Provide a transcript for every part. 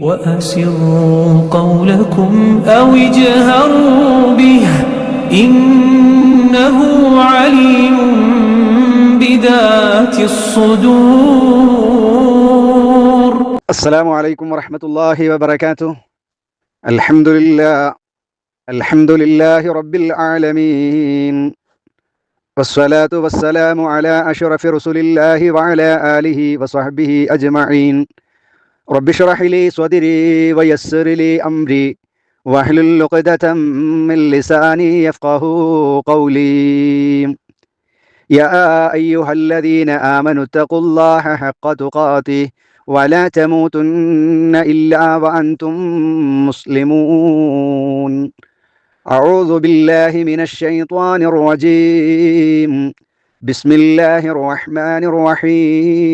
وأسروا قولكم أو اجهروا به إنه عليم بذات الصدور. السلام عليكم ورحمة الله وبركاته. الحمد لله الحمد لله رب العالمين. والصلاة والسلام على أشرف رسل الله وعلى آله وصحبه أجمعين. رب اشرح لي صدري ويسر لي أمري. واحلل عقدة من لساني يفقه قولي. يا أيها الذين آمنوا اتقوا الله حق تقاته ولا تموتن إلا وأنتم مسلمون. أعوذ بالله من الشيطان الرجيم. بسم الله الرحمن الرحيم.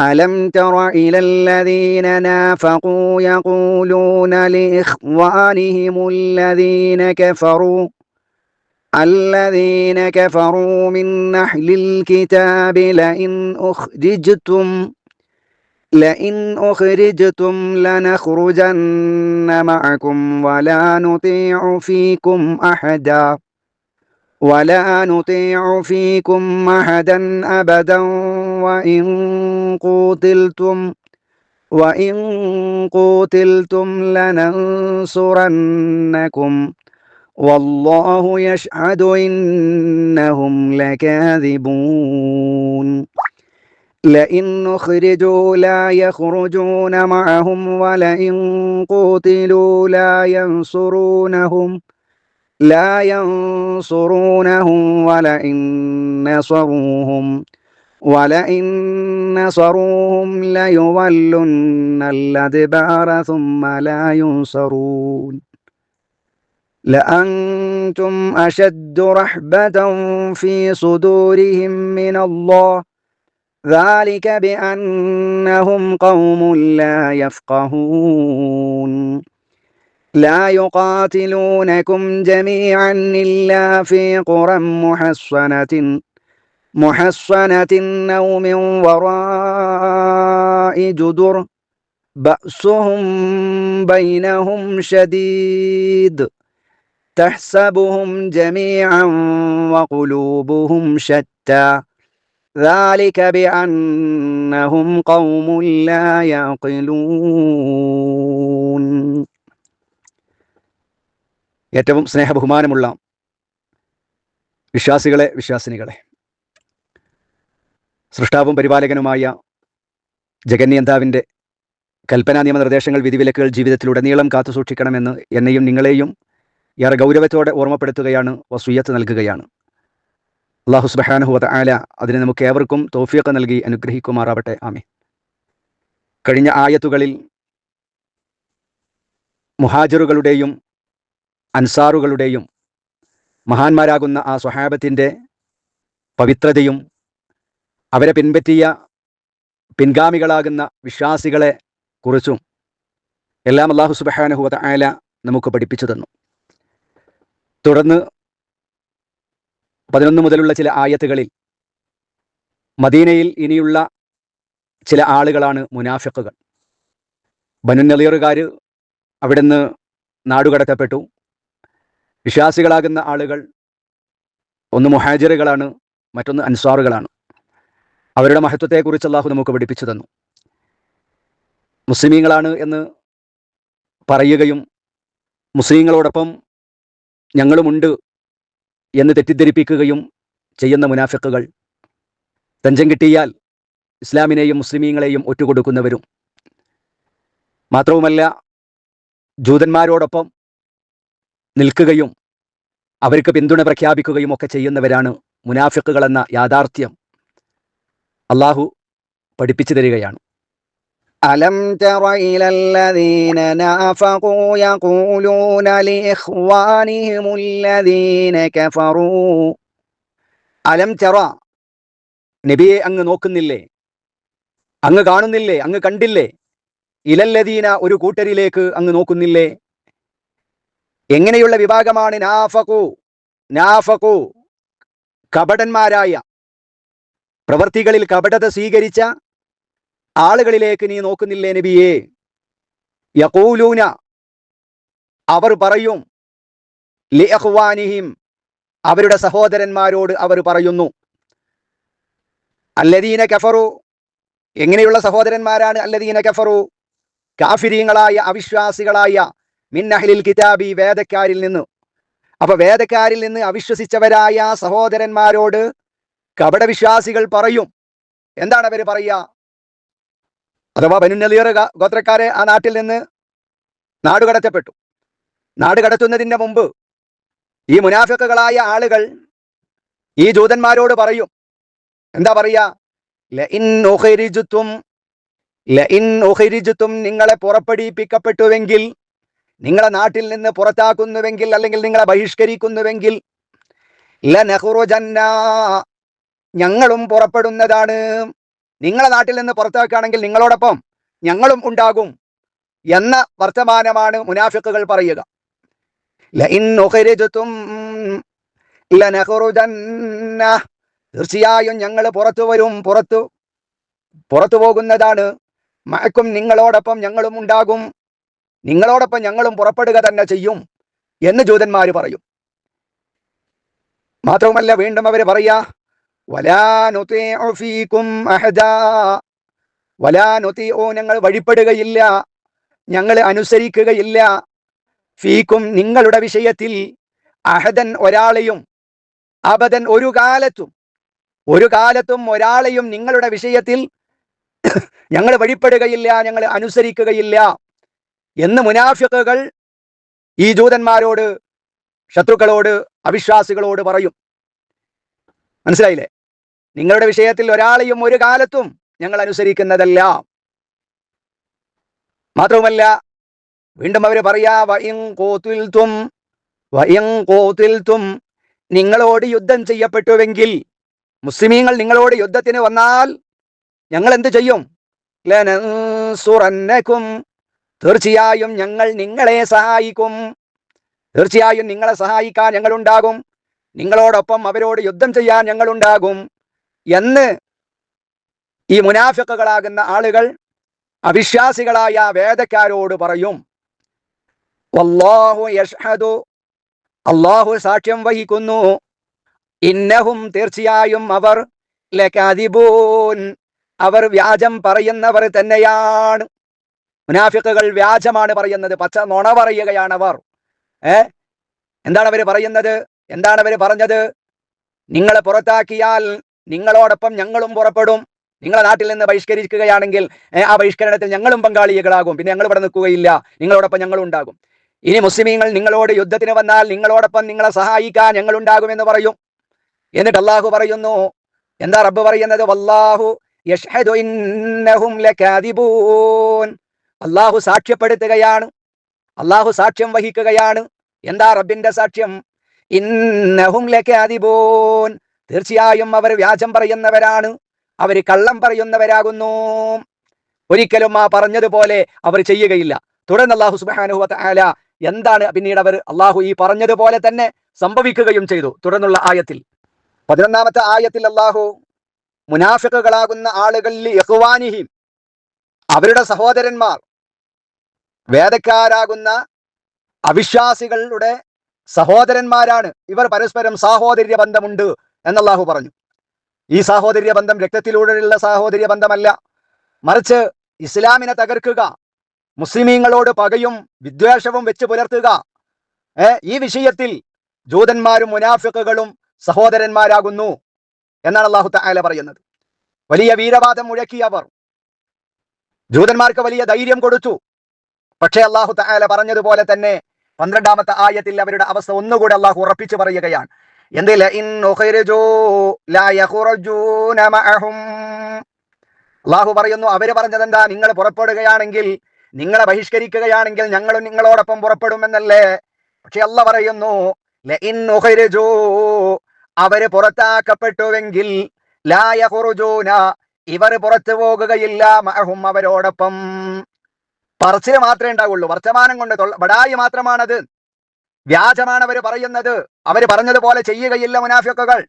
ألم تر إلى الذين نافقوا يقولون لإخوانهم الذين كفروا الذين كفروا من أهل الكتاب لئن أخرجتم لئن أخرجتم لنخرجن معكم ولا نطيع فيكم أحدا. ولا نطيع فيكم أحدا أبدا وإن قتلتم وإن قتلتم لننصرنكم. والله يشهد إنهم لكاذبون. لئن أخرجوا لا يخرجون معهم ولئن قتلوا لا ينصرونهم. لا ينصرونهم ولئن نصروهم ولئن نصروهم ليولن الأدبار ثم لا ينصرون لأنتم أشد رحبة في صدورهم من الله ذلك بأنهم قوم لا يفقهون لا يقاتلونكم جميعا إلا في قرى محصنة محصنة أو من وراء جدر. بأسهم بينهم شديد تحسبهم جميعا وقلوبهم شتى. ذلك بأنهم قوم لا يعقلون. ഏറ്റവും സ്നേഹബഹുമാനമുള്ള വിശ്വാസികളെ വിശ്വാസിനികളെ. സൃഷ്ടാവും പരിപാലകനുമായ ജഗന്യന്താവിന്റെ കൽപ്പനാ നിയമനിർദ്ദേശങ്ങൾ വിധിവിലക്കുകൾ ജീവിതത്തിലുടനീളം കാത്തു സൂക്ഷിക്കണമെന്ന് എന്നെയും നിങ്ങളെയും ഏറെ ഗൗരവത്തോടെ ഓർമ്മപ്പെടുത്തുകയാണ് വസൂയത്ത് നൽകുകയാണ്. അള്ളാഹു സുബഹാനുഹുവത ആല അതിന് നമുക്ക് ഏവർക്കും തോഫിയൊക്കെ നൽകി അനുഗ്രഹിക്കുമാറാവട്ടെ. ആമേ കഴിഞ്ഞ ആയത്തുകളിൽ മുഹാജറുകളുടെയും അൻസാറുകളുടെയും മഹാന്മാരാകുന്ന ആ സ്വഹാബത്തിന്റെ പവിത്രതയും അവരെ പിൻപറ്റിയ പിൻഗാമികളാകുന്ന വിശ്വാസികളെ കുറിച്ചും എല്ലാം അള്ളാഹു സുബഹാനഹുവത ആല നമുക്ക് പഠിപ്പിച്ചു തന്നു. തുടർന്ന് പതിനൊന്ന് മുതലുള്ള ചില ആയത്തുകളിൽ മദീനയിൽ ഇനിയുള്ള ചില ആളുകളാണ് മുനാഫിക്കുകൾ ബനുനെളിയറുകാർ അവിടുന്ന് നാടുകടത്തപ്പെട്ടു. വിശ്വാസികളാകുന്ന ആളുകൾ ഒന്ന് മുഹാജിറുകളാണ് മറ്റൊന്ന് അൻസാറുകളാണ്. അവരുടെ മഹത്വത്തെക്കുറിച്ച് അള്ളാഹു നമുക്ക് പഠിപ്പിച്ചു തന്നു. മുസ്ലിമീങ്ങളാണ് എന്ന് പറയുകയും മുസ്ലിങ്ങളോടൊപ്പം ഞങ്ങളുമുണ്ട് എന്ന് തെറ്റിദ്ധരിപ്പിക്കുകയും ചെയ്യുന്ന മുനാഫിക്കുകൾ തഞ്ചം കിട്ടിയാൽ ഇസ്ലാമിനെയും മുസ്ലിമീങ്ങളെയും ഒറ്റുകൊടുക്കുന്നവരും. മാത്രവുമല്ല ജൂതന്മാരോടൊപ്പം നിൽക്കുകയും അവർക്ക് പിന്തുണ പ്രഖ്യാപിക്കുകയും ഒക്കെ ചെയ്യുന്നവരാണ് മുനാഫിക്കുകൾ എന്ന യാഥാർത്ഥ്യം അള്ളാഹു പഠിപ്പിച്ചു തരികയാണ് ألم تر إلى الذين نافقوا يقولون لإخوانهم الذين كفروا അലം ചെറ നബിയെ അങ്ങ് നോക്കുന്നില്ലേ അങ്ങ് കാണുന്നില്ലേ അങ്ങ് കണ്ടില്ലേ ഇലല്ലദീന ഒരു കൂട്ടരിലേക്ക് അങ്ങ് നോക്കുന്നില്ലേ എങ്ങനെയുള്ള വിഭാഗമാണ് നാഫകു നാഫകു കപടന്മാരായ പ്രവൃത്തികളിൽ കപടത സ്വീകരിച്ച ആളുകളിലേക്ക് നീ നോക്കുന്നില്ലേ നബിയെ? യഖൂലൂന അവർ പറയും ലിഅഹ്വാനിഹിം അവരുടെ സഹോദരന്മാരോട് അവർ പറയുന്നു അല്ലദീന കഫറു എങ്ങനെയുള്ള സഹോദരന്മാരാണ് അല്ലദീന കഫറു? കാഫിരീങ്ങളായ അവിശ്വാസികളായ മിന്നഹലിൽ കിതാബി വേദക്കാരിൽ നിന്ന്. അപ്പൊ വേദക്കാരിൽ നിന്ന് അവിശ്വസിച്ചവരായ സഹോദരന്മാരോട് കപടവിശ്വാസികൾ പറയും. എന്താണ് അവർ പറയുക? അഥവാ ബനുനലിയർ ഗോത്രക്കാരെ ആ നാട്ടിൽ നിന്ന് നാടുകടത്തപ്പെട്ടു നാടുകടത്തുന്നതിന്റെ മുമ്പ് ഈ മുനാഫിക്കുകളായ ആളുകൾ ഈ ജൂതന്മാരോട് പറയും. എന്താ പറയാ ലഇൻ ഉഖരിജുത്തും നിങ്ങളെ പുറപ്പെടുവിപ്പിക്കപ്പെട്ടുവെങ്കിൽ നിങ്ങളെ നാട്ടിൽ നിന്ന് പുറത്താക്കുന്നുവെങ്കിൽ അല്ലെങ്കിൽ നിങ്ങളെ ബഹിഷ്കരിക്കുന്നുവെങ്കിൽ ഞങ്ങളും പുറപ്പെടുന്നതാണ്. നിങ്ങളെ നാട്ടിൽ നിന്ന് പുറത്താക്കുകയാണെങ്കിൽ നിങ്ങളോടൊപ്പം ഞങ്ങളും ഉണ്ടാകും എന്ന വർത്തമാനമാണ് മുനാഫിക്കുകൾ പറയുക. തീർച്ചയായും ഞങ്ങൾ പുറത്തു വരും പുറത്തു പുറത്തു പോകുന്നതാണ്. മഴക്കും നിങ്ങളോടൊപ്പം ഞങ്ങളും ഉണ്ടാകും. നിങ്ങളോടൊപ്പം ഞങ്ങളും പുറപ്പെടുക തന്നെ ചെയ്യും എന്ന് ജൂതന്മാര് പറയും. മാത്രവുമല്ല വീണ്ടും അവർ പറയാ ഞങ്ങൾ വഴിപ്പെടുകയില്ല ഞങ്ങൾ അനുസരിക്കുകയില്ല. ഫീക്കും നിങ്ങളുടെ വിഷയത്തിൽ അഹദൻ ഒരാളെയും അബദൻ ഒരു കാലത്തും ഒരു കാലത്തും ഒരാളെയും നിങ്ങളുടെ വിഷയത്തിൽ ഞങ്ങൾ വഴിപ്പെടുകയില്ല ഞങ്ങൾ അനുസരിക്കുകയില്ല. എന്ന് മുനാഫിക്കുകൾ ഈ ജൂതന്മാരോട് ശത്രുക്കളോട് അവിശ്വാസികളോട് പറയും. മനസ്സിലായില്ലേ? നിങ്ങളുടെ വിഷയത്തിൽ ഒരാളെയും ഒരു കാലത്തും ഞങ്ങൾ അനുസരിക്കുന്നതല്ല. മാത്രവുമല്ല വീണ്ടും അവർ പറയാ വഇൻ ഖൂതിൽതും വഇൻ ഖൂതിൽതും നിങ്ങളോട് യുദ്ധം ചെയ്യപ്പെട്ടുവെങ്കിൽ മുസ്ലിമീങ്ങൾ നിങ്ങളോട് യുദ്ധത്തിന് വന്നാൽ ഞങ്ങൾ എന്ത് ചെയ്യും? ലനൻസുറന്നക്കും തീർച്ചയായും ഞങ്ങൾ നിങ്ങളെ സഹായിക്കും. തീർച്ചയായും നിങ്ങളെ സഹായിക്കാൻ ഞങ്ങളുണ്ടാകും. നിങ്ങളോടൊപ്പം അവരോട് യുദ്ധം ചെയ്യാൻ ഞങ്ങളുണ്ടാകും. എന്ന് ഈ മുനാഫിക്കുകളാകുന്ന ആളുകൾ അവിശ്വാസികളായ വേദക്കാരോട് പറയും. വല്ലാഹു അള്ളാഹു സാക്ഷ്യം വഹിക്കുന്നു. ഇന്നഹും തീർച്ചയായും അവർ അവർ വ്യാജം പറയുന്നവർ തന്നെയാണ്. മുനാഫിക്കുകൾ വ്യാജമാണ് പറയുന്നത്. പച്ച നുണ പറയുകയാണ് അവർ. ഏ? എന്താണ് അവർ പറയുന്നത്? എന്താണ് അവർ പറഞ്ഞത്? നിങ്ങളെ പുറത്താക്കിയാൽ നിങ്ങളോടൊപ്പം ഞങ്ങളും പുറപ്പെടും. നിങ്ങളെ നാട്ടിൽ നിന്ന് ബഹിഷ്കരിക്കുകയാണെങ്കിൽ ആ ബഹിഷ്കരണത്തിൽ ഞങ്ങളും പങ്കാളികളാകും. പിന്നെ ഞങ്ങൾ ഇവിടെ നിൽക്കുകയില്ല. നിങ്ങളോടൊപ്പം ഞങ്ങളും ഉണ്ടാകും. ഇനി മുസ്ലിമീങ്ങൾ നിങ്ങളോട് യുദ്ധത്തിന് വന്നാൽ നിങ്ങളോടൊപ്പം നിങ്ങളെ സഹായിക്കാൻ ഞങ്ങൾ ഉണ്ടാകുമെന്ന് പറയും. എന്നിട്ട് അള്ളാഹു പറയുന്നു എന്താ റബ്ബ് പറയുന്നത്? വല്ലാഹു യഷ്ഹദു ഇന്നഹും ലകാദിബൂൻ. അള്ളാഹു സാക്ഷ്യപ്പെടുത്തുകയാണ്. അള്ളാഹു സാക്ഷ്യം വഹിക്കുകയാണ്. എന്താ റബ്ബിന്റെ സാക്ഷ്യം? ഇന്നഹും തീർച്ചയായും അവർ വ്യാജം പറയുന്നവരാണ്. അവർ കള്ളം പറയുന്നവരാകുന്നു. ഒരിക്കലും ആ പറഞ്ഞതുപോലെ അവർ ചെയ്യുകയില്ല. തുടർന്ന് അള്ളാഹു സുബ്ഹാനഹു വ എന്താണ് പിന്നീട് അവർ അള്ളാഹു ഈ പറഞ്ഞതുപോലെ തന്നെ സംഭവിക്കുകയും ചെയ്തു. തുടർന്നുള്ള ആയത്തിൽ. പതിനൊന്നാമത്തെ ആയത്തിൽ അള്ളാഹു മുനാഫിക്കുകളാകുന്ന ആളുകളിൽ യഹ്വാനിഹിം അവരുടെ സഹോദരന്മാർ വേദക്കാരാകുന്ന അവിശ്വാസികളുടെ സഹോദരന്മാരാണ്. ഇവർ പരസ്പരം സാഹോദര്യ ബന്ധമുണ്ട് എന്നല്ലാഹു പറഞ്ഞു. ഈ സാഹോദര്യ ബന്ധം രക്തത്തിലൂടെയുള്ള സാഹോദര്യ ബന്ധമല്ല മറിച്ച് ഇസ്ലാമിനെ തകർക്കുക മുസ്ലിമീങ്ങളോട് പകയും വിദ്വേഷവും വെച്ച് പുലർത്തുക ഈ വിഷയത്തിൽ ജൂതന്മാരും മുനാഫിക്കുകളും സഹോദരന്മാരാകുന്നു എന്നാണ് അള്ളാഹു തആല പറയുന്നത്. വലിയ വീരവാദം മുഴക്കിയവർ ജൂതന്മാർക്ക് വലിയ ധൈര്യം കൊടുത്തു. പക്ഷേ അള്ളാഹു തആല പറഞ്ഞതുപോലെ തന്നെ പന്ത്രണ്ടാമത്തെ ആയത്തിൽ അവരുടെ അവസ്ഥ ഒന്നുകൂടെ അള്ളാഹു ഉറപ്പിച്ചു പറയുകയാണ്. അള്ളാഹു പറയുന്നു അവർ പറഞ്ഞത് എന്താ നിങ്ങൾ പുറപ്പെടുകയാണെങ്കിൽ നിങ്ങളെ ബഹിഷ്കരിക്കുകയാണെങ്കിൽ ഞങ്ങളും നിങ്ങളോടൊപ്പം പുറപ്പെടുമെന്നല്ലേ? പക്ഷെ അല്ല പറയുന്നു അവർ പുറത്താക്കപ്പെട്ടുവെങ്കിൽ ഇവർ പുറത്തു പോകുകയില്ല മഹും അവരോടൊപ്പം. പറച്ചിൽ മാത്രമേ ഉണ്ടാവുള്ളൂ. വർത്തമാനം കൊണ്ട് ബടായി മാത്രമാണത്. വ്യാജമാണ് അവർ പറയുന്നത്. അവർ പറഞ്ഞതുപോലെ ചെയ്യുകയില്ല മുനാഫിക്കുകൾ.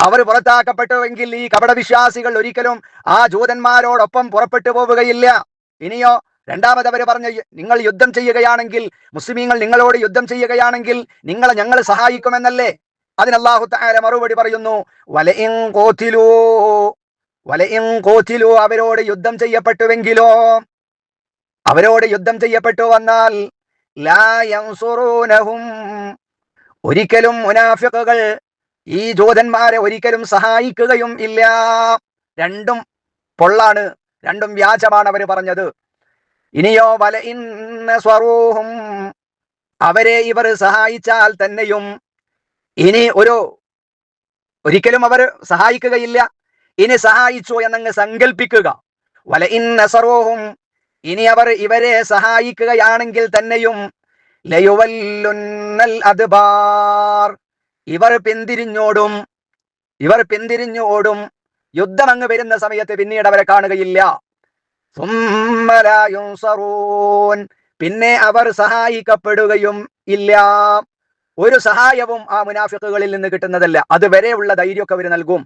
അവർ പുറത്താക്കപ്പെട്ടുവെങ്കിൽ ഈ കപടവിശ്വാസികൾ ഒരിക്കലും ആ ജൂതന്മാരോടൊപ്പം പുറപ്പെട്ടു പോവുകയില്ല. ഇനിയോ രണ്ടാമത് അവർ പറഞ്ഞ നിങ്ങൾ യുദ്ധം ചെയ്യുകയാണെങ്കിൽ മുസ്ലിമീങ്ങൾ നിങ്ങളോട് യുദ്ധം ചെയ്യുകയാണെങ്കിൽ നിങ്ങളെ ഞങ്ങൾ സഹായിക്കുമെന്നല്ലേ? അതിന് മറുപടി പറയുന്നു വലയും ഖൂതിലൂ വലഇൻ ഖൂതിലൂ അവരോട് യുദ്ധം ചെയ്യപ്പെട്ടുവെങ്കിലോ? അവരോട് യുദ്ധം ചെയ്യപ്പെട്ടു വന്നാൽ ലാ യൻസുറൂനഹും. ഒരിക്കലും മുനാഫിക്കുകൾ ഈ ജൂതന്മാരെ ഒരിക്കലും സഹായിക്കുകയും ഇല്ല. രണ്ടും പൊള്ളാണ് രണ്ടും വ്യാജമാണ് അവർ പറഞ്ഞത്. ഇനിയോ വല ഇന്ന സ്വറൂഹും അവരെ ഇവർ സഹായിച്ചാൽ തന്നെയും ഇനി ഒരു ഒരിക്കലും അവർ സഹായിക്കുകയില്ല. ഇനി സഹായിച്ചു എന്നങ്ങ് സങ്കല്പിക്കുക വല ഇന്ന സ്വറൂഹും ഇനി അവർ ഇവരെ സഹായിക്കുകയാണെങ്കിൽ തന്നെയും ലയുവല്ലുന്നൽ അദ്ബാർ. ഇവർ പിന്തിരിഞ്ഞോടും ഇവർ പിന്തിരിഞ്ഞു ഓടും യുദ്ധം അങ്ങ് വരുന്ന സമയത്ത് പിന്നീട് അവരെ കാണുകയില്ല. പിന്നെ അവർ സഹായിക്കപ്പെടുകയും ഇല്ല. ഒരു സഹായവും ആ മുനാഫിക്കുകളിൽ നിന്ന് കിട്ടുന്നതല്ല. അതുവരെയുള്ള ധൈര്യമൊക്കെ അവർ നൽകും.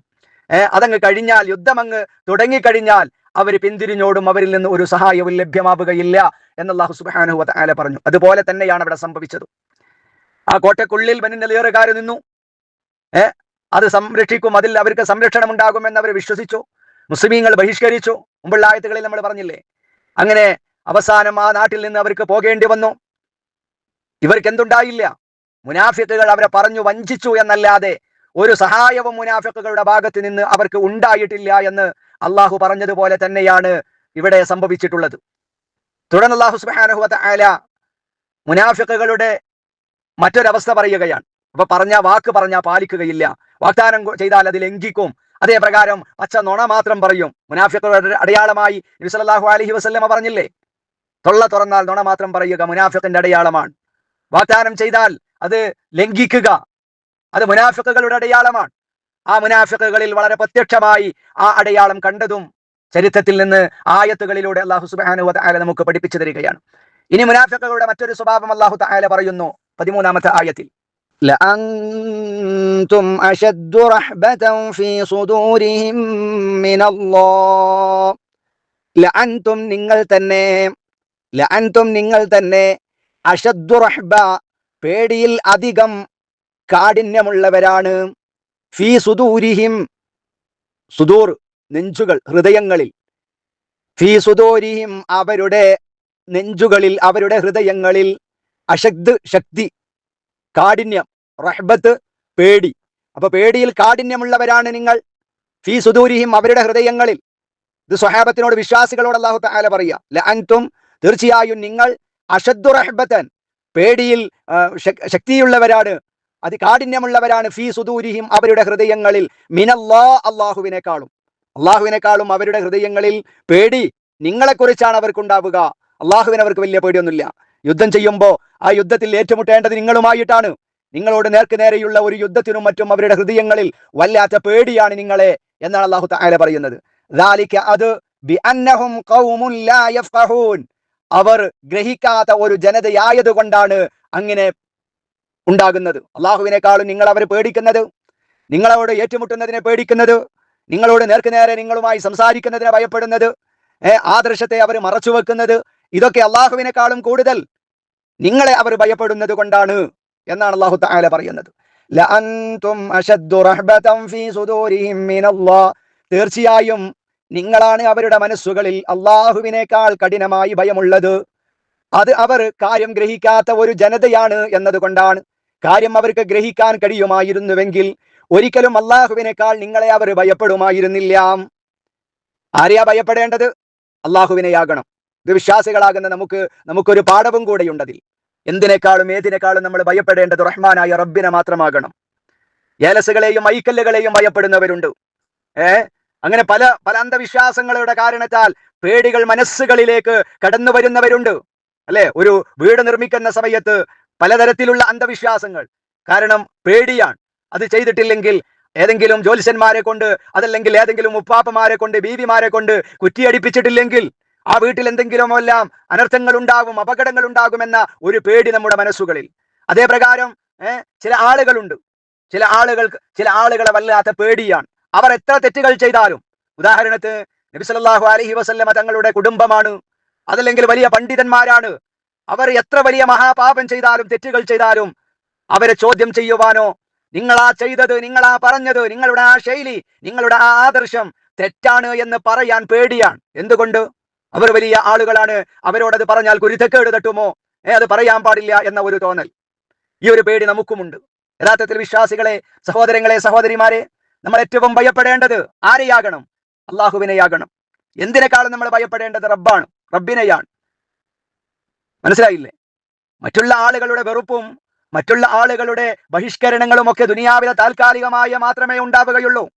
അതങ്ങ് കഴിഞ്ഞാൽ യുദ്ധം അങ്ങ് തുടങ്ങിക്കഴിഞ്ഞാൽ അവർ പിന്തിരിഞ്ഞോടും അവരിൽ നിന്ന് ഒരു സഹായവും ലഭ്യമാവുകയില്ല എന്നല്ലാഹു സുബ്ഹാനഹു വതആല പറഞ്ഞു. അതുപോലെ തന്നെയാണ് അവിടെ സംഭവിച്ചത്. ആ കോട്ടക്കുള്ളിൽ ബനിന്നലേറുകാർ നിന്നു. ഏ അത് സംരക്ഷിക്കും. അതിൽ അവർക്ക് സംരക്ഷണം ഉണ്ടാകുമെന്ന് അവർ വിശ്വസിച്ചു. മുസ്ലിമീങ്ങൾ ബഹിഷ്കരിച്ചു. മുമ്പുള്ള ആയത്തുകളിൽ നമ്മൾ പറഞ്ഞില്ലേ? അങ്ങനെ അവസാനം ആ നാട്ടിൽ നിന്ന് അവർക്ക് പോകേണ്ടി വന്നു. ഇവർക്ക് എന്തുണ്ടായില്ല മുനാഫിക്കുകൾ അവരെ പറഞ്ഞു വഞ്ചിച്ചു എന്നല്ലാതെ ഒരു സഹായവും മുനാഫിക്കുകളുടെ ഭാഗത്ത് നിന്ന് അവർക്ക് ഉണ്ടായിട്ടില്ല എന്ന് അള്ളാഹു പറഞ്ഞതുപോലെ തന്നെയാണ് ഇവിടെ സംഭവിച്ചിട്ടുള്ളത്. തുടർന്ന് അള്ളാഹു സുബ്ഹാനഹു ആല മുനാഫിക്കുകളുടെ മറ്റൊരവസ്ഥ പറയുകയാണ്. അപ്പൊ പറഞ്ഞ വാക്ക് പറഞ്ഞാൽ പാലിക്കുകയില്ല. വാഗ്ദാനം ചെയ്താൽ അത് ലംഘിക്കും. അതേ പ്രകാരം പച്ച നുണ മാത്രം പറയും. മുനാഫിക്കുകളുടെ അടയാളമായി നബി അലഹി അലൈഹി വസല്ലമ പറഞ്ഞില്ലേ? തൊള്ള തുറന്നാൽ നുണ മാത്രം പറയുക മുനാഫിക്കിന്റെ അടയാളമാണ്. വാഗ്ദാനം ചെയ്താൽ അത് ലംഘിക്കുക. അത് മുനാഫിക്കുകളുടെ അടയാളമാണ് ആ മുനാഫിക്കുകളിൽ വളരെ പ്രത്യക്ഷമായി ആ അടയാളം കണ്ടതും ചരിത്രത്തിൽ നിന്ന് ആയത്തുകളിലൂടെ അള്ളാഹു സുബ്ഹാനഹു വതആല നമുക്ക് പഠിപ്പിച്ചു തരികയാണ് ഇനി മുനാഫിക്കുകളുടെ മറ്റൊരു സ്വഭാവം അള്ളാഹു തആല പറയുന്നു പതിമൂന്നാമത്തെ ആയത്തിൽ لأنتم أشد رحبة في صدورهم من الله لأنتم നിങ്ങൾ തന്നെ ലഅൻതും നിങ്ങൾ തന്നെ അഷദ്ദു റഹ്ബ പേടിയിൽ അധികം കാഠിന്യമുള്ളവരാണ്. ഫീ സുദൂരിഹിം സുദൂർ നെഞ്ചുകൾ ഹൃദയങ്ങളിൽ. ഫീ സുദൂരിഹിം അവരുടെ നെഞ്ചുകളിൽ അവരുടെ ഹൃദയങ്ങളിൽ അശക്ത് ശക്തി കാഠിന്യം റഹ്ബത്ത് പേടി. അപ്പൊ പേടിയിൽ കാഠിന്യമുള്ളവരാണ് നിങ്ങൾ. ഫീ സുദൂരിഹിം അവരുടെ ഹൃദയങ്ങളിൽ. ഇത് സ്വഹാബത്തിനോട് വിശ്വാസികളോട് അള്ളാഹു താല പറയുക ലഅൻതും തീർച്ചയായും നിങ്ങൾ അഷദ്ദു റഹ്ബത്തൻ. പേടിയിൽ ശക്തിയുള്ളവരാണ്. അതികാഠിന്യമുള്ളവരാണ് ഫീ സുദൂരിഹിം അവരുടെ ഹൃദയങ്ങളിൽ. മിനല്ലാ അള്ളാഹുവിനേക്കാളും അള്ളാഹുവിനേക്കാളും അവരുടെ ഹൃദയങ്ങളിൽ പേടി. നിങ്ങളെക്കുറിച്ചാണ് അവർക്കുണ്ടാവുക. അള്ളാഹുവിന് അവർക്ക് വലിയ പേടിയൊന്നുമില്ല. യുദ്ധം ചെയ്യുമ്പോൾ ആ യുദ്ധത്തിൽ ഏറ്റുമുട്ടേണ്ടത് നിങ്ങളുമായിട്ടാണ്. നിങ്ങളോട് നേർക്ക് നേരെയുള്ള ഒരു യുദ്ധത്തിനും മറ്റും അവരുടെ ഹൃദയങ്ങളിൽ വല്ലാത്ത പേടിയാണ് നിങ്ങളെ എന്നാണ് അള്ളാഹു താല പറയുന്നത്. അത് അവർ ഗ്രഹിക്കാത്ത ഒരു ജനതയായതുകൊണ്ടാണ് അങ്ങനെ ഉണ്ടാകുന്നത്. അള്ളാഹുവിനേക്കാളും നിങ്ങൾ അവരെ പേടിക്കുന്നത് നിങ്ങളോട് ഏറ്റുമുട്ടുന്നതിനെ പേടിക്കുന്നത് നിങ്ങളോട് നേർക്ക് നേരെ നിങ്ങളുമായി സംസാരിക്കുന്നതിനെ ഭയപ്പെടുന്നത് ആദർശത്തെ അവർ മറച്ചു വെക്കുന്നത് ഇതൊക്കെ അള്ളാഹുവിനേക്കാളും കൂടുതൽ നിങ്ങളെ അവർ ഭയപ്പെടുന്നത് കൊണ്ടാണ് എന്നാണ് അള്ളാഹു തആല പറയുന്നത്. തീർച്ചയായും നിങ്ങളാണ് അവരുടെ മനസ്സുകളിൽ അള്ളാഹുവിനേക്കാൾ കഠിനമായി ഭയമുള്ളത്. അത് അവർ കാര്യം ഗ്രഹിക്കാത്ത ഒരു ജനതയാണ് എന്നതുകൊണ്ടാണ് കാര്യം അവർക്ക് ഗ്രഹിക്കാൻ കഴിയുമായിരുന്നുവെങ്കിൽ ഒരിക്കലും അള്ളാഹുവിനേക്കാൾ നിങ്ങളെ അവർ ഭയപ്പെടുമായിരുന്നില്ല. ആരെയാ ഭയപ്പെടേണ്ടത്? അള്ളാഹുവിനെയാകണം ഇത് വിശ്വാസികളാകുന്ന നമുക്ക് നമുക്കൊരു പാഠവും കൂടെയുണ്ടതിൽ എന്തിനേക്കാളും ഏതിനേക്കാളും നമ്മൾ ഭയപ്പെടേണ്ടത് റഹ്മാനായ റബ്ബിനെ മാത്രമാകണം. ഏലസുകളെയും ഐക്കല്ലുകളെയും ഭയപ്പെടുന്നവരുണ്ട്. ഏ? അങ്ങനെ പല പല അന്ധവിശ്വാസങ്ങളുടെ കാരണത്താൽ പേടികൾ മനസ്സുകളിലേക്ക് കടന്നു വരുന്നവരുണ്ട് അല്ലെ? ഒരു വീട് നിർമ്മിക്കുന്ന സമയത്ത് പലതരത്തിലുള്ള അന്ധവിശ്വാസങ്ങൾ. കാരണം പേടിയാണ്. അത് ചെയ്തിട്ടില്ലെങ്കിൽ ഏതെങ്കിലും ജ്യോത്സ്യന്മാരെ കൊണ്ട് അതല്ലെങ്കിൽ ഏതെങ്കിലും ഉപ്പാപ്പമാരെ കൊണ്ട് ബീവിമാരെ കൊണ്ട് കുറ്റിയടിപ്പിച്ചിട്ടില്ലെങ്കിൽ ആ വീട്ടിൽ എന്തെങ്കിലും എല്ലാം അനർത്ഥങ്ങൾ ഉണ്ടാകും അപകടങ്ങൾ ഉണ്ടാകുമെന്ന ഒരു പേടി നമ്മുടെ മനസ്സുകളിൽ. അതേ പ്രകാരം ചില ആളുകളുണ്ട്. ചില ആളുകൾ ചില ആളുകളെ വല്ലാത്ത പേടിയാണ്. അവർ എത്ര തെറ്റുകൾ ചെയ്താലും. ഉദാഹരണത്തിന് നബി അലഹി അലൈഹി വസല്ലമ തങ്ങളുടെ കുടുംബമാണ്. അതല്ലെങ്കിൽ വലിയ പണ്ഡിതന്മാരാണ്. അവർ എത്ര വലിയ മഹാപാപം ചെയ്താലും തെറ്റുകൾ ചെയ്താലും അവരെ ചോദ്യം ചെയ്യുവാനോ നിങ്ങളാ ചെയ്തത് നിങ്ങളാ പറഞ്ഞത് നിങ്ങളുടെ ആ ശൈലി നിങ്ങളുടെ ആ ആദർശം തെറ്റാണ് എന്ന് പറയാൻ പേടിയാണ്. എന്തുകൊണ്ട്? അവർ വലിയ ആളുകളാണ്. അവരോടത് പറഞ്ഞാൽ കുരുത്തക്കേട് തട്ടുമോ? ഏ അത് പറയാൻ പാടില്ല എന്ന ഒരു തോന്നൽ. ഈ ഒരു പേടി നമുക്കുമുണ്ട്. യഥാർത്ഥത്തിൽ വിശ്വാസികളെ സഹോദരങ്ങളെ സഹോദരിമാരെ നമ്മൾ ഏറ്റവും ഭയപ്പെടേണ്ടത് ആരെയാകണം? അള്ളാഹുവിനെയാകണം. എന്തിനേക്കാളും നമ്മൾ ഭയപ്പെടേണ്ടത് റബ്ബാണ്. റബ്ബിനെയാണ്. മനസ്സിലായില്ലേ? മറ്റുള്ള ആളുകളുടെ വെറുപ്പും മറ്റുള്ള ആളുകളുടെ ബഹിഷ്കരണങ്ങളും ഒക്കെ ദുനിയാവിലെ താൽക്കാലികമായ മാത്രമേ ഉണ്ടാവുകയുള്ളൂ.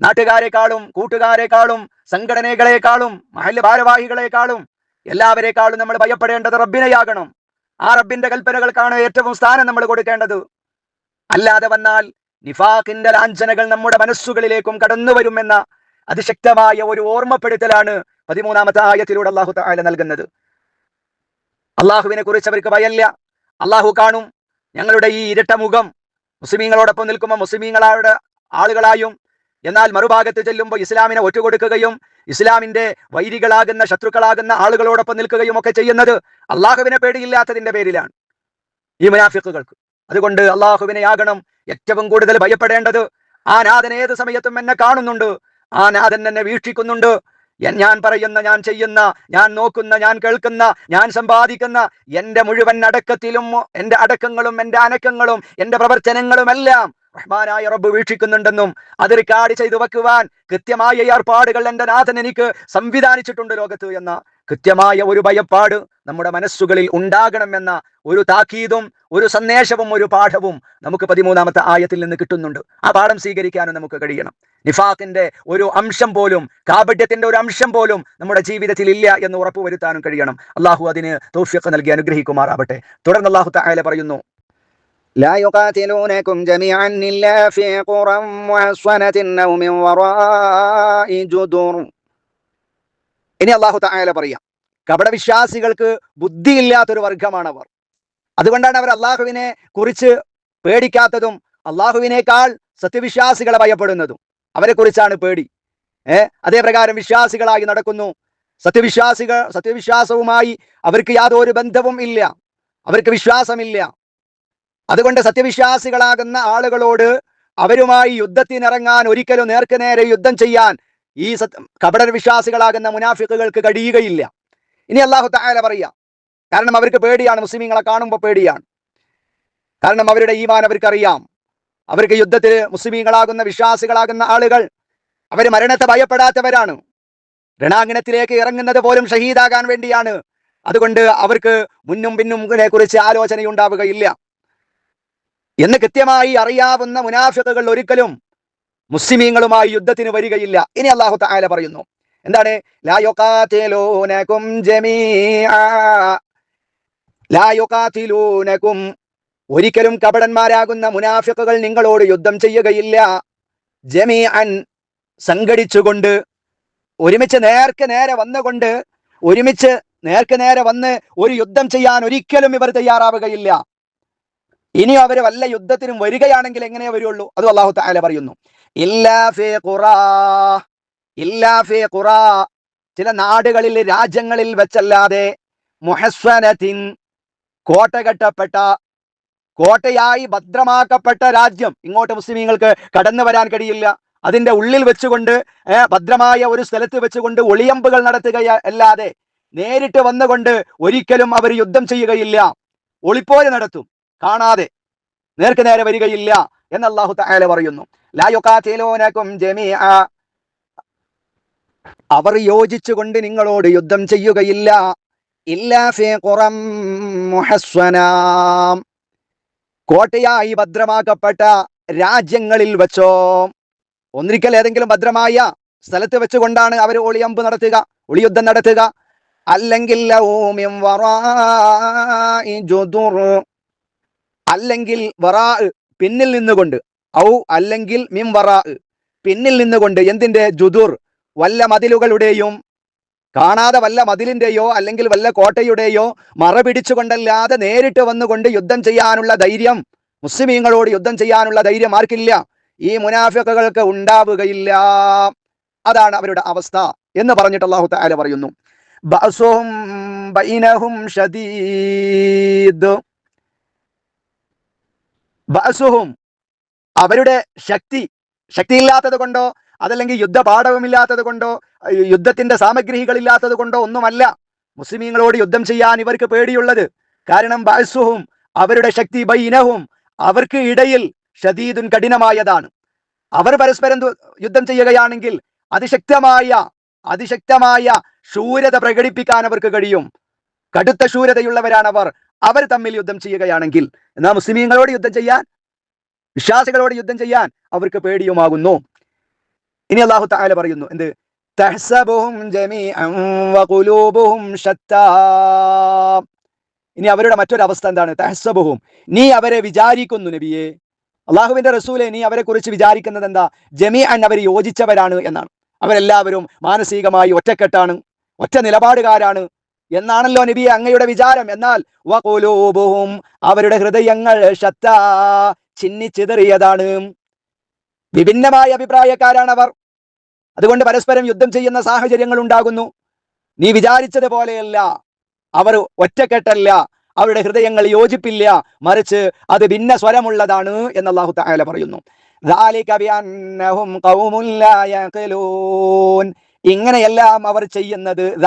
നാട്ടുകാരെക്കാളും കൂട്ടുകാരെക്കാളും സംഘടനകളെക്കാളും മഹൽ ഭാരവാഹികളെക്കാളും എല്ലാവരെക്കാളും നമ്മൾ ഭയപ്പെടേണ്ടത് റബ്ബിനെയാകണം. ആ റബ്ബിന്റെ കൽപ്പനകൾക്കാണ് ഏറ്റവും സ്ഥാനം നമ്മൾ കൊടുക്കേണ്ടത്. അല്ലാതെ വന്നാൽ നിഫാഖിന്റെ ലാഞ്ചനകൾ നമ്മുടെ മനസ്സുകളിലേക്കും കടന്നു വരുമെന്ന അതിശക്തമായ ഒരു ഓർമ്മപ്പെടുത്തലാണ് പതിമൂന്നാമത്തെ ആയത്തിലൂടെ അള്ളാഹു താല നൽകുന്നത്. അള്ളാഹുവിനെ കുറിച്ച് അവർക്ക് ഭയല്ല. അള്ളാഹു കാണും ഞങ്ങളുടെ ഈ ഇരട്ട മുഖം. മുസ്ലിമീങ്ങളോടൊപ്പം നിൽക്കുമ്പോൾ മുസ്ലിമീങ്ങളുടെ ആളുകളായും എന്നാൽ മറുഭാഗത്ത് ചെല്ലുമ്പോൾ ഇസ്ലാമിനെ ഒറ്റുകൊടുക്കുകയും ഇസ്ലാമിന്റെ വൈരികളാകുന്ന ശത്രുക്കളാകുന്ന ആളുകളോടൊപ്പം നിൽക്കുകയും ഒക്കെ ചെയ്യുന്നത് അള്ളാഹുവിനെ പേടിയില്ലാത്തതിന്റെ പേരിലാണ്. ഈ മുനാഫിക്കുകൾക്ക് അതുകൊണ്ട് അള്ളാഹുവിനെ ആകണം ഏറ്റവും കൂടുതൽ ഭയപ്പെടേണ്ടത് ആ നാഥൻ ഏത് സമയത്തും എന്നെ കാണുന്നുണ്ട്. ആ നാഥൻ എന്നെ വീക്ഷിക്കുന്നുണ്ട്. ഞാൻ പറയുന്ന ഞാൻ ചെയ്യുന്ന ഞാൻ നോക്കുന്ന ഞാൻ കേൾക്കുന്ന ഞാൻ സമ്പാദിക്കുന്ന എന്റെ മുഴുവൻ അടക്കത്തിലും എന്റെ അടക്കങ്ങളും എന്റെ അനക്കങ്ങളും എന്റെ പ്രവർത്തനങ്ങളും എല്ലാം റഹ്മാനായ റബ്ബ് വീക്ഷിക്കുന്നുണ്ടെന്നും അത് റിക്കാർഡ് ചെയ്തു വെക്കുവാൻ കൃത്യമായ ഏർപ്പാടുകൾ എന്റെ നാഥൻ എനിക്ക് സംവിധാനിച്ചിട്ടുണ്ട് ലോകത്ത് എന്ന കൃത്യമായ ഒരു ഭയപ്പാട് നമ്മുടെ മനസ്സുകളിൽ ഉണ്ടാകണമെന്ന ഒരു താക്കീതും ഒരു സന്ദേശവും ഒരു പാഠവും നമുക്ക് പതിമൂന്നാമത്തെ ആയത്തിൽ നിന്ന് കിട്ടുന്നുണ്ട് ആ പാഠം സ്വീകരിക്കാനും നമുക്ക് കഴിയണം നിഫാഖിന്റെ ഒരു അംശം പോലും കാപട്യത്തിന്റെ ഒരു അംശം പോലും നമ്മുടെ ജീവിതത്തിൽ ഇല്ല എന്ന് ഉറപ്പുവരുത്താനും കഴിയണം അള്ളാഹു അതിന് തൗഫീഖ് നൽകി അനുഗ്രഹിക്കുമാറാവട്ടെ തുടർന്ന് അള്ളാഹു തായാല പറയുന്നു لا يقاتلونكم جميعا إلا في قرى محصنة أو من وراء جدر ഇനി അള്ളാഹു തായാല പറയാം കപടവിശ്വാസികൾക്ക് ബുദ്ധിയില്ലാത്തൊരു വർഗമാണവർ അതുകൊണ്ടാണ് അവർ അള്ളാഹുവിനെ കുറിച്ച് പേടിക്കാത്തതും അള്ളാഹുവിനേക്കാൾ സത്യവിശ്വാസികളെ ഭയപ്പെടുന്നതും. അവരെ കുറിച്ചാണ് പേടി. ഏ? അതേപ്രകാരം വിശ്വാസികളായി നടക്കുന്നു. സത്യവിശ്വാസികൾ സത്യവിശ്വാസവുമായി അവർക്ക് യാതൊരു ബന്ധവും ഇല്ല. അവർക്ക് വിശ്വാസമില്ല. അതുകൊണ്ട് സത്യവിശ്വാസികളാകുന്ന ആളുകളോട് അവരുമായി യുദ്ധത്തിനിറങ്ങാൻ ഒരിക്കലും നേർക്ക് നേരെ യുദ്ധം ചെയ്യാൻ ഈ സത് കപടർ വിശ്വാസികളാകുന്ന മുനാഫിക്കുകൾക്ക് കഴിയുകയില്ല. ഇനി അള്ളാഹു തായാല പറയാം കാരണം അവർക്ക് പേടിയാണ് മുസ്ലിമീങ്ങളെ കാണുമ്പോൾ പേടിയാണ്. കാരണം അവരുടെ ഈമാൻ അവർക്കറിയാം. അവർക്ക് യുദ്ധത്തിൽ മുസ്ലിമീങ്ങളാകുന്ന വിശ്വാസികളാകുന്ന ആളുകൾ അവർ മരണത്തെ ഭയപ്പെടാത്തവരാണ്. രണാങ്കണത്തിലേക്ക് ഇറങ്ങുന്നത് പോലും ഷഹീദാകാൻ വേണ്ടിയാണ്. അതുകൊണ്ട് അവർക്ക് മുന്നും പിന്നും കുറിച്ച് ആലോചനയുണ്ടാവുകയില്ല. എന്ന് കൃത്യമായി അറിയാവുന്ന മുനാഫിക്കുകൾ ഒരിക്കലും മുസ്ലിമീങ്ങളുമായി യുദ്ധത്തിന് വരികയില്ല. ഇനി അള്ളാഹു തായാല പറയുന്നു. എന്താണ്? ലാ യുഖാതിലൂനകും ജമീഅ ലാ യുഖാതിലൂനകും ഒരിക്കലും കപടന്മാരാകുന്ന മുനാഫിക്കുകൾ നിങ്ങളോട് യുദ്ധം ചെയ്യുകയില്ല. ജമീ അൻ സംഘടിച്ചുകൊണ്ട് ഒരുമിച്ച് നേർക്ക് നേരെ വന്നുകൊണ്ട് ഒരുമിച്ച് നേർക്ക് നേരെ വന്ന് ഒരു യുദ്ധം ചെയ്യാൻ ഒരിക്കലും ഇവർ തയ്യാറാവുകയില്ല. ഇനി അവർ വല്ല യുദ്ധത്തിനും വരികയാണെങ്കിൽ എങ്ങനെ വരുള്ളൂ? അത് അള്ളാഹു താല പറയുന്നു. ചില നാടുകളിൽ രാജ്യങ്ങളിൽ വെച്ചല്ലാതെ മുഹസ്വനത്തിൻ കോട്ട കെട്ടപ്പെട്ട കോട്ടയായി ഭദ്രമാക്കപ്പെട്ട രാജ്യം. ഇങ്ങോട്ട് മുസ്ലിമീങ്ങൾക്ക് കടന്നു വരാൻ കഴിയില്ല. അതിന്റെ ഉള്ളിൽ വെച്ചുകൊണ്ട് ഭദ്രമായ ഒരു സ്ഥലത്ത് വെച്ചുകൊണ്ട് ഒളിയമ്പുകൾ നടത്തുക അല്ലാതെ നേരിട്ട് വന്നുകൊണ്ട് ഒരിക്കലും അവർ യുദ്ധം ചെയ്യുകയില്ല. ഒളിപ്പോര് നടത്തും. കാണാതെ നേർക്ക് നേരെ വരികയില്ല എന്ന് അള്ളാഹു തആല പറയുന്നു. അവർ യോജിച്ചുകൊണ്ട് നിങ്ങളോട് യുദ്ധം ചെയ്യുകയില്ല. കോട്ടയായി ഭദ്രമാക്കപ്പെട്ട രാജ്യങ്ങളിൽ വെച്ചോ. ഒന്നിരിക്കൽ ഏതെങ്കിലും ഭദ്രമായ സ്ഥലത്ത് വെച്ചുകൊണ്ടാണ് അവർ ഒളിയമ്പ് നടത്തുക ഒളിയുദ്ധം നടത്തുക. അല്ലെങ്കിൽ. അല്ലെങ്കിൽ വറാ പിന്നിൽ നിന്നുകൊണ്ട്. ഔ അല്ലെങ്കിൽ മിം വറാ പിന്നിൽ നിന്നുകൊണ്ട് എന്തിന്റെ ജുദുർ? വല്ല മതിലുകളുടെയും കാണാതെ വല്ല മതിലിന്റെയോ അല്ലെങ്കിൽ വല്ല കോട്ടയുടെയോ മറ പിടിച്ചുകൊണ്ടല്ലാതെ നേരിട്ട് വന്നുകൊണ്ട് യുദ്ധം ചെയ്യാനുള്ള ധൈര്യം മുസ്ലിമീങ്ങളോട് യുദ്ധം ചെയ്യാനുള്ള ധൈര്യം ആർക്കില്ല. ഈ മുനാഫിക്കകൾക്ക് ഉണ്ടാവുകയില്ല. അതാണ് അവരുടെ അവസ്ഥ എന്ന് പറഞ്ഞിട്ട് അള്ളാഹു താല പറയുന്നു. അവരുടെ ശക്തി ശക്തിയില്ലാത്തത് കൊണ്ടോ അതല്ലെങ്കിൽ യുദ്ധപാഠവുമില്ലാത്തത് കൊണ്ടോ യുദ്ധത്തിന്റെ സാമഗ്രികളില്ലാത്തത് കൊണ്ടോ ഒന്നുമല്ല. മുസ്ലിമീങ്ങളോട് യുദ്ധം ചെയ്യാൻ ഇവർക്ക് പേടിയുള്ളത്. കാരണം ബാൽസുഹും അവരുടെ ശക്തി ബൈനഹും അവർക്ക് ഇടയിൽ ഷദീദുൻ കഠിനമായതാണ്. അവർ പരസ്പരം യുദ്ധം ചെയ്യുകയാണെങ്കിൽ അതിശക്തമായ അതിശക്തമായ ശൂരത പ്രകടിപ്പിക്കാൻ അവർക്ക് കഴിയും. കടുത്ത ശൂരതയുള്ളവരാണ് അവർ. അവർ തമ്മിൽ യുദ്ധം ചെയ്യുകയാണെങ്കിൽ എന്നാൽ മുസ്ലിമീങ്ങളോട് യുദ്ധം ചെയ്യാൻ വിശ്വാസികളോട് യുദ്ധം ചെയ്യാൻ അവർക്ക് പേടിയുമാകുന്നു. ഇനി അള്ളാഹു താല പറയുന്നു എന്ത്? തഹ്സബുഹും ജമീഅൻ വഖുലൂബുഹും ഷത്താ ഇനി അവരുടെ മറ്റൊരു അവസ്ഥ എന്താണ്? തഹസബുഹും. നീ അവരെ വിചാരിക്കുന്നു നബിയെ. അള്ളാഹുവിന്റെ റസൂലെ നീ അവരെ കുറിച്ച് വിചാരിക്കുന്നത് എന്താ? ജമീ അൻ അവർ യോജിച്ചവരാണ് എന്നാണ്. അവരെല്ലാവരും മാനസികമായി ഒറ്റക്കെട്ടാണ് ഒറ്റ നിലപാടുകാരാണ് എന്നാണല്ലോ നബിയെ അങ്ങയുടെ വിചാരം. എന്നാൽ വഖുലൂബുഹും അവരുടെ ഹൃദയങ്ങൾ ഷത്താ ചിന്നിച്ചിതറിയതാണ് വിഭിന്നമായ അഭിപ്രായക്കാരാണ് അവർ അതുകൊണ്ട് പരസ്പരം യുദ്ധം ചെയ്യുന്ന സാഹചര്യങ്ങൾ ഉണ്ടാകുന്നു. നീ വിചാരിച്ചതുപോലെയല്ല. അവർ ഒറ്റക്കെട്ടല്ല. അവരുടെ ഹൃദയങ്ങൾ യോജിപ്പില്ല. മറിച്ച് അത് ഭിന്ന സ്വരമുള്ളതാണ് എന്ന് അള്ളാഹു താല പറയുന്നു. ഇങ്ങനെയെല്ലാം അവർ ചെയ്യുന്നത്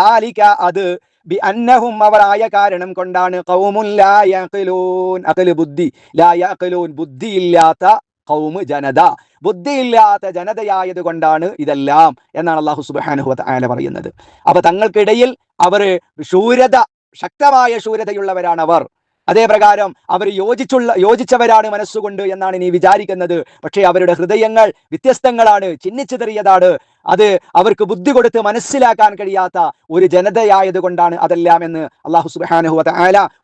അത് ബി അന്നഹും അവർ ആയ കാരണം കൊണ്ടാണ്. കൗമുല്ലായ ലാ യഖിലൂൻ. ബുദ്ധി. ലാ യഖിലൂൻ ബുദ്ധിയില്ലാത്ത ഖൗമ് ജനത. ബുദ്ധിയില്ലാത്ത ജനതയായത് കൊണ്ടാണ് ഇതെല്ലാം എന്നാണ് അള്ളാഹു സുബ്ഹാനഹു ആന പറയുന്നത്. അപ്പൊ തങ്ങൾക്കിടയിൽ അവർ ശൂരത ശക്തമായ ശൂരതയുള്ളവരാണ് അവർ അതേ പ്രകാരം അവർ യോജിച്ചുള്ള യോജിച്ചവരാണ് മനസ്സുകൊണ്ട് എന്നാണ് നീ വിചാരിക്കുന്നത്. പക്ഷേ അവരുടെ ഹൃദയങ്ങൾ വ്യത്യസ്തങ്ങളാണ് ചിന്നിച്ചിതറിയതാണ് അത് അവർക്ക് ബുദ്ധി കൊടുത്ത് മനസ്സിലാക്കാൻ കഴിയാത്ത ഒരു ജനതയായത് കൊണ്ടാണ് അതെല്ലാം എന്ന് അള്ളാഹു സുബ്ഹാനഹു വ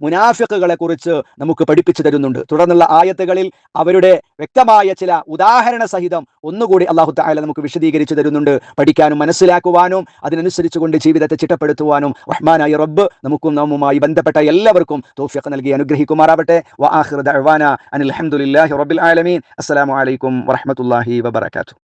മുനാഫിക്കുകളെ കുറിച്ച് നമുക്ക് പഠിപ്പിച്ചു തരുന്നുണ്ട്. തുടർന്നുള്ള ആയത്തുകളിൽ അവരുടെ വ്യക്തമായ ചില ഉദാഹരണ സഹിതം ഒന്നുകൂടി അള്ളാഹു തആല നമുക്ക് വിശദീകരിച്ചു തരുന്നുണ്ട്. പഠിക്കാനും മനസ്സിലാക്കുവാനും അതിനനുസരിച്ച് കൊണ്ട് ജീവിതത്തെ ചിട്ടപ്പെടുത്തുവാനും റഹ്മാനായ റബ്ബ് നമുക്കും നമ്മുമായി ബന്ധപ്പെട്ട എല്ലാവർക്കും തൗഫീഖ് നൽകി അനുഗ്രഹിക്കുമാറാവട്ടെ. വ ആഖിറു ദഅവാന അനിൽ ഹംദുലില്ലാഹി റബ്ബിൽ ആലമീൻ. അസ്സലാമു അലൈക്കും വറഹ്മത്തുള്ളാഹി വബറകാതുഹു.